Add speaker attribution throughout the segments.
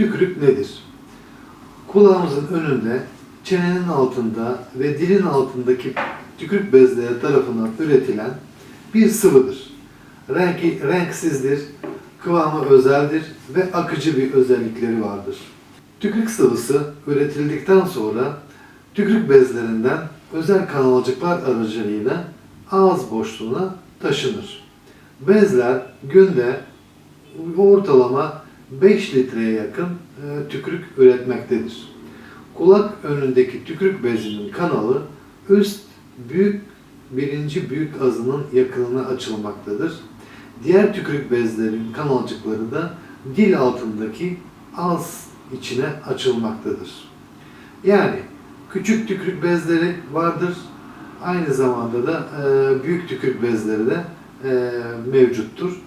Speaker 1: Tükürük nedir? Kulağımızın önünde, çenenin altında ve dilin altındaki tükürük bezleri tarafından üretilen bir sıvıdır. Rengi renksizdir, kıvamı özeldir ve akıcı bir özellikleri vardır. Tükürük sıvısı üretildikten sonra tükürük bezlerinden özel kanalcıklar aracılığıyla ağız boşluğuna taşınır. Bezler günde ortalama 5 litreye yakın e, tükürük üretmektedir. Kulak önündeki tükürük bezinin kanalı üst büyük birinci büyük azının yakınına açılmaktadır. Diğer tükürük bezlerin kanalcıkları da dil altındaki ağız içine açılmaktadır. Yani küçük tükürük bezleri vardır. Aynı zamanda da e, büyük tükürük bezleri de e, mevcuttur.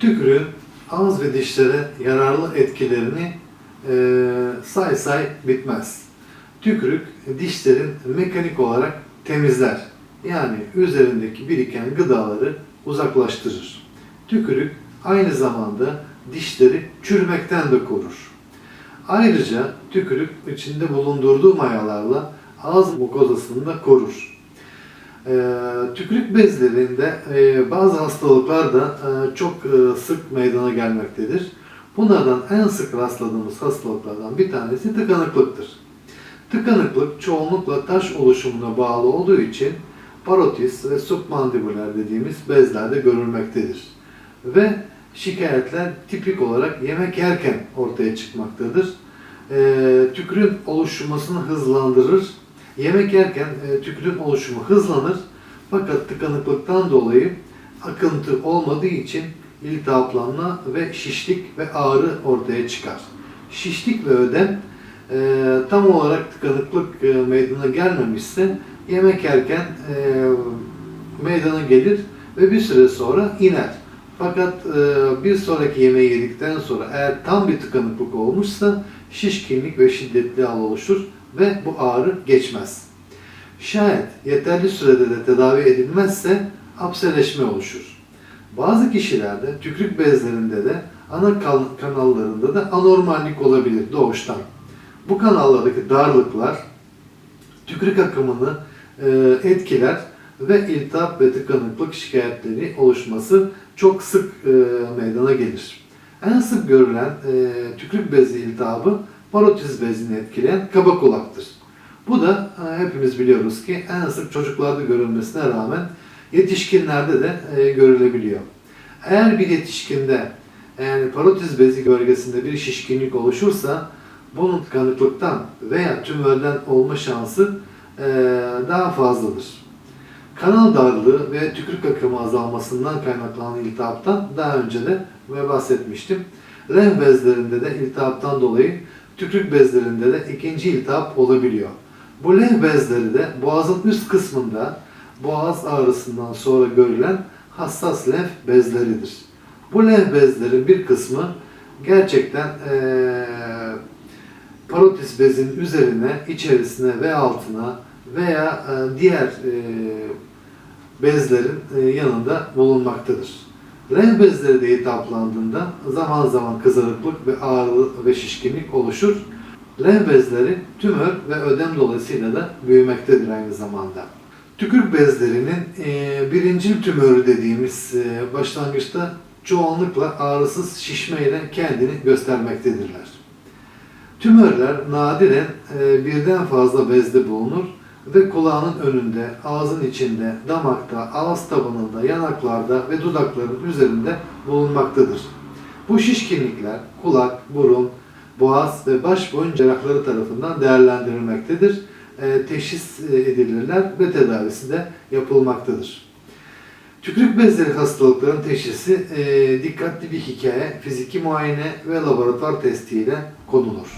Speaker 1: Tükürüğün ağız ve dişlere yararlı etkilerini e, say say bitmez. Tükürük dişlerin mekanik olarak temizler. Yani üzerindeki biriken gıdaları uzaklaştırır. Tükürük aynı zamanda dişleri çürümekten de korur. Ayrıca tükürük içinde bulundurduğu mayalarla ağız mukozasını da korur. Ee, tükürük bezlerinde e, bazı hastalıklar da e, çok e, sık meydana gelmektedir. Bunlardan en sık rastladığımız hastalıklardan bir tanesi tıkanıklıktır. Tıkanıklık çoğunlukla taş oluşumuna bağlı olduğu için parotis ve submandibuler dediğimiz bezlerde görülmektedir. Ve şikayetler tipik olarak yemek yerken ortaya çıkmaktadır. E, tükürüğün oluşmasını hızlandırır. Yemek yerken e, tükürüğün oluşumu hızlanır. Fakat tıkanıklıktan dolayı akıntı olmadığı için iltihaplanma ve şişlik ve ağrı ortaya çıkar. Şişlik ve ödem e, tam olarak tıkanıklık e, meydana gelmemişse yemek yerken e, meydana gelir ve bir süre sonra iner. Fakat e, bir sonraki yemeği yedikten sonra eğer tam bir tıkanıklık olmuşsa şişkinlik ve şiddetli hal oluşur ve bu ağrı geçmez. Şayet yeterli sürede de tedavi edilmezse apseleşme oluşur. Bazı kişilerde tükürük bezlerinde de ana kan- kanallarında da anormallik olabilir doğuştan. Bu kanallardaki darlıklar tükürük akımını e, etkiler ve iltihap ve tıkanıklık şikayetleri oluşması çok sık e, meydana gelir. En sık görülen e, tükürük bezi iltihabı parotiz bezini etkileyen kaba kulaktır. Bu da e, hepimiz biliyoruz ki en sık çocuklarda görülmesine rağmen yetişkinlerde de e, görülebiliyor. Eğer bir yetişkinde yani parotiz bezi bölgesinde bir şişkinlik oluşursa bunun tıkanıklıktan veya tümörden olma şansı e, daha fazladır. Kanal darlığı ve tükürük akımı azalmasından kaynaklanan iltihaptan daha önce de bahsetmiştim. Lenf bezlerinde de iltihaptan dolayı tükürük bezlerinde de ikinci iltihap olabiliyor. Bu lenf bezleri de boğazın üst kısmında boğaz ağrısından sonra görülen hassas lenf bezleridir. Bu lenf bezlerin bir kısmı gerçekten eee parotis bezin üzerine, içerisine ve altına veya diğer bezlerin yanında bulunmaktadır. Lenf bezleri de iltihaplandığında zaman zaman kızarıklık ve ağrı ve şişkinlik oluşur. Lenf bezleri tümör ve ödem dolayısıyla da büyümektedir aynı zamanda. Tükürük bezlerinin e, birincil tümörü dediğimiz e, başlangıçta çoğunlukla ağrısız şişmeyle kendini göstermektedirler. Tümörler nadiren e, birden fazla bezde bulunur ve kulağının önünde, ağzın içinde, damakta, ağız tabanında, yanaklarda ve dudakların üzerinde bulunmaktadır. Bu şişkinlikler kulak, burun, boğaz ve baş boyun cerrahları tarafından değerlendirilmektedir. E, teşhis edilirler ve tedavisi de yapılmaktadır. Tükürük bezleri hastalıkların teşhisi e, dikkatli bir hikaye, fiziki muayene ve laboratuvar testiyle konulur.